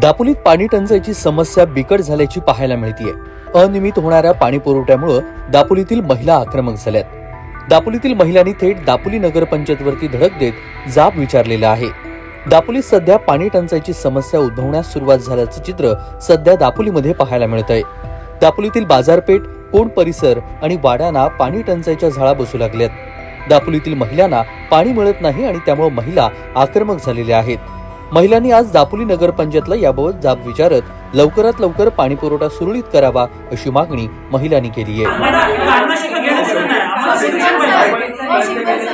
दापोलीत पाणी टंचाईची समस्या बिकट झाल्याची पाहायला मिळतीये. अनियमित होणाऱ्या पाणी पुरवठ्यामुळे दापोलीतील महिला आक्रमक झाल्यात. दापोलीतील महिलांनी थेट दापोली नगरपंचायतवरती धडक देत जाब विचारलेला आहे. दापोलीत सध्या पाणी टंचाईची समस्या उद्भवण्यास सुरुवात झाल्याचं चित्र सध्या दापोलीमध्ये पाहायला मिळत आहे दापोलीतील बाजारपेठ कोण परिसर आणि वाड्यांना पाणी टंचाईच्या झाडा बसू लागल्यात. दापोलीतील महिलांना पाणी मिळत नाही आणि त्यामुळे महिला आक्रमक झालेल्या आहेत. महिलांनी आज दापोली नगरपंचायतला याबाबत जाब विचारत लवकरात लवकर पाणी पुरवठा सुरळीत करावा अशी मागणी महिलांनी केली आहे आम्हाला काढण्याशी काही घेणं देणं नाही. आम्हाला शिक्षण पाहिजे.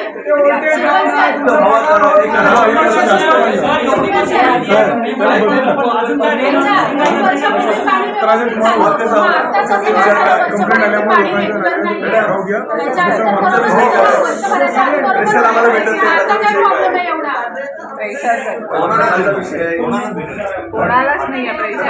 अजून काय नाही. कोणालाच नाही आहे पैसे.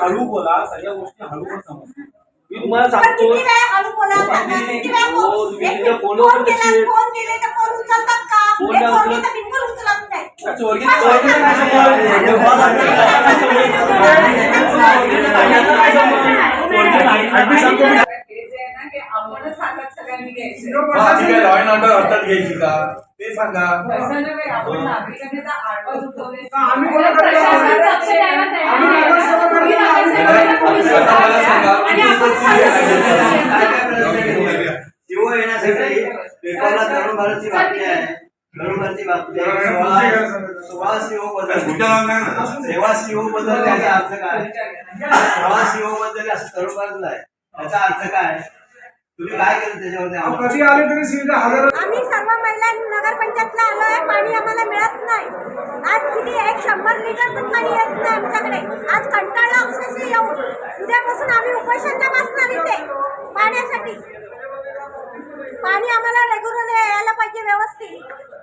हळू बोला सगळ्या गोष्टी हळू पण समजतील. मी तुम्हाला पण सांगतो किती वेळा हळू बोला? सांगा, किती वेळा हो, फोन- तुम्ही एक तिथे मिनिट, फोनवर फोन केला कशी- फोन केले तर फोन उचलतात का? फोन एक नाही फोन उचलत. आपणच हातात सगळ्यांनी घ्यायचं. ऑर्डर हातात घ्यायची का? ते सांगा. तसं नव्हे, आपण नागरिकांनी तर आडवा. आम्ही कोणाकडे येण्यासाठी पेपरला तरुण भारतची बातमी आहे सोळा- सोळा सीओ बदल सेवा सीओ बदल त्याचा अर्थ काय? सोळा सीओ बदल असं तरुण आहे त्याचा अर्थ काय? तुम्ही काय केलं त्याच्यावरती आम्हाला? कधी आले तरी सुविधा हजार आम्ही सर्व महिला नगरपंचायतला आलो आहे पाणी आम्हाला मिळत नाही. आज किती एक शंभर लिटर पण पाणी येत नाही आमच्याकडे. आज कंटाळा अक्षरशः येऊ उद्यापासून आम्ही उपोषणला बसणार इथे पाण्यासाठी. पाणी आम्हाला रेग्युलर यायला पाहिजे व्यवस्थित.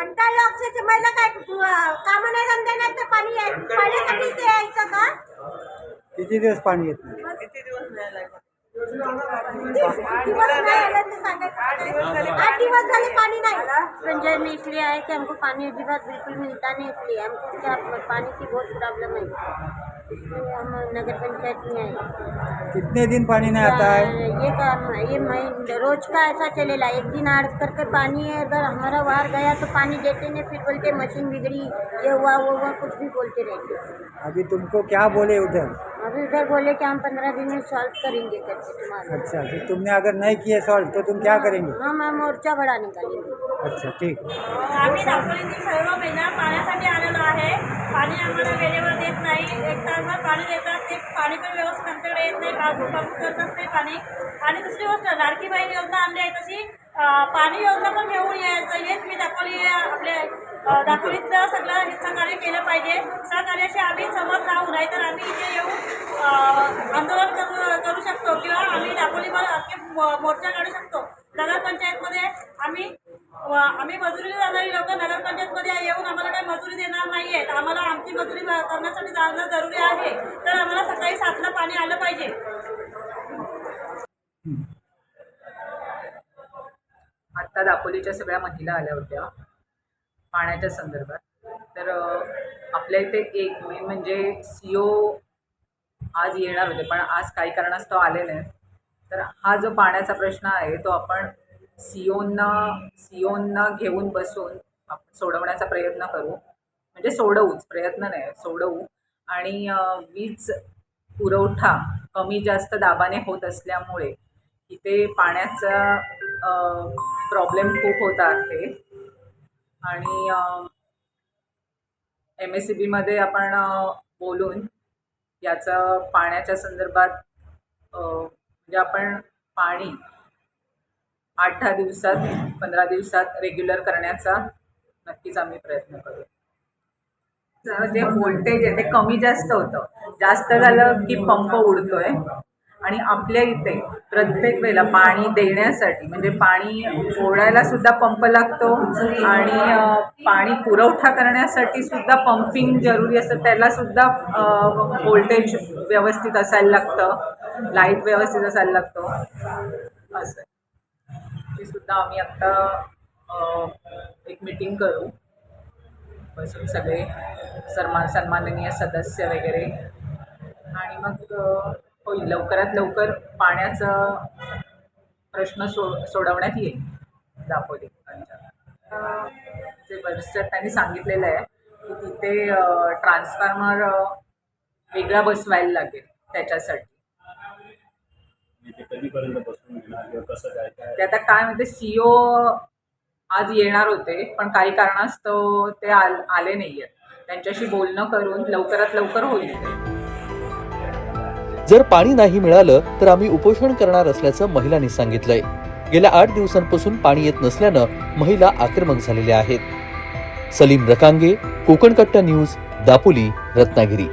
कंटाळला अक्षरशः महिला काय कामं नाही धंदे नाही तर पाणी याय पाण्यासाठी यायचं का? किती दिवस पाणी येत नाही? दिवस नाही आलं ते सांगायचं आठ दिवस झाले पाणी नाही. संजय में इसलिए आए कि हमको पानी अजीबात बिल्कुल मिलता नहीं इसलिए हमको क्या पानी की बहुत प्रॉब्लम है हम नगर पंचायत में आए कितने दिन पानी नहीं आता है ये काम ये महीने रोज का ऐसा चलेगा एक दिन आड़ करके पानी है अगर हमारा वार गया तो पानी देते नहीं फिर बोलते मशीन बिगड़ी ये हुआ वो हुआ कुछ भी बोलते रहते. अभी तुमको क्या बोले उधर? अभी उधर बोले कि हम पंद्रह दिन में सॉल्व करेंगे करके तुम्हारा। अच्छा तो तुमने अगर नहीं किए सॉल्व तो तुम क्या करेंगे? हम हम मोर्चा बड़ा निकालेंगे अच्छा ठीक। आम्ही दापोलीतील सर्व महिला पाण्यासाठी आलेलो आहे. पाणी आम्हाला वेळेवर देत नाही. एक तासभर पाणी देतात. ते पाणी पण व्यवस्थित आमच्याकडे येत नाही. बाबू बाबू करतच नाही पाणी. आणि दुसरी गोष्ट लाडकी बहीण योजना आणली आहे तशी. पाणी योजना पण घेऊन यायचं हेच मी दाखवली आपल्या अं, सगळं सहकार्य केलं पाहिजे. सहकार्याशी आम्ही समज राहू. नाही तर आम्ही इथे येऊन आंदोलन करू करू शकतो. किंवा आम्ही दापोलीवर मोर्चा काढू शकतो. नगरपंचायतमध्ये आम्ही आम्ही मजुरीला जाणारी लोक नगरपंचायतमध्ये येऊन आम्हाला काही मजुरी देणार नाही आहेत आम्हाला आमची मजुरी करण्यासाठी जाणं जरुरी आहे. तर आम्हाला सकाळी सातला पाणी आलं पाहिजे. आत्ता दापोलीच्या सगळ्या महिला आल्या होत्या. पाण्याच्या संदर्भात. तर आपल्या इथे एक मेन म्हणजे सी ओ आज येणार होते पण आज काही कारणास्तव आले नाही तर हा जो पाण्याचा प्रश्न आहे तो आपण सी ओंना सी ओंना घेऊन बसून आपण सोडवण्याचा प्रयत्न करू. म्हणजे सोडवूच प्रयत्न नाही सोडवू. आणि वीज पुरवठा कमी जास्त दाबाने होत असल्यामुळे इथे पाण्याचा प्रॉब्लेम खूप होत आहे. आणि एम एस सी बीमध्ये आपण बोलून याचं पाण्याच्या संदर्भात म्हणजे आपण पाणी आठ दहा दिवसात पंधरा दिवसात रेग्युलर करण्याचा नक्कीच आम्ही प्रयत्न करू. जे व्होल्टेज आहे ते कमी जास्त होतं. जास्त झालं की पंप उडतोय. आणि आपल्या इथे प्रत्येक वेळेला पाणी देण्यासाठी म्हणजे पाणी ओढायला सुद्धा पंप लागतो आणि पाणी पुरवठा करण्यासाठी सुद्धा पंपिंग जरुरी असतं. त्याला सुद्धा व्होल्टेज व्यवस्थित असायला लागतं. लाइट व्यवस्थित असायला लागतो. असं. ते सुद्धा आम्ही आत्ता एक मिटिंग करू. बसून सगळे सन्मान सन्माननीय सदस्य वगैरे. आणि मग होईल. लवकरात लवकर पाण्याचा प्रश्न सो सोडवण्यात येईल दापोली जे वरिष्ठ त्यांनी सांगितलेलं आहे की तिथे ट्रान्सफॉर्मर वेगळा बसवायला लागेल त्याच्यासाठी. ते आता काय म्हणते सीओ आज येणार होते पण काही कारणास्तव ते आल आले नाही आहेत त्यांच्याशी बोलणं करून लवकरात लवकर होईल जर पाणी नाही मिळालं तर आम्ही उपोषण करणार असल्याचं महिलांनी सांगितलंय. गेल्या आठ दिवसांपासून पाणी येत नसल्यानं महिला आक्रमक झालेल्या आहेत. सलीम रकांगे कोकण कट्टा न्यूज दापोली रत्नागिरी.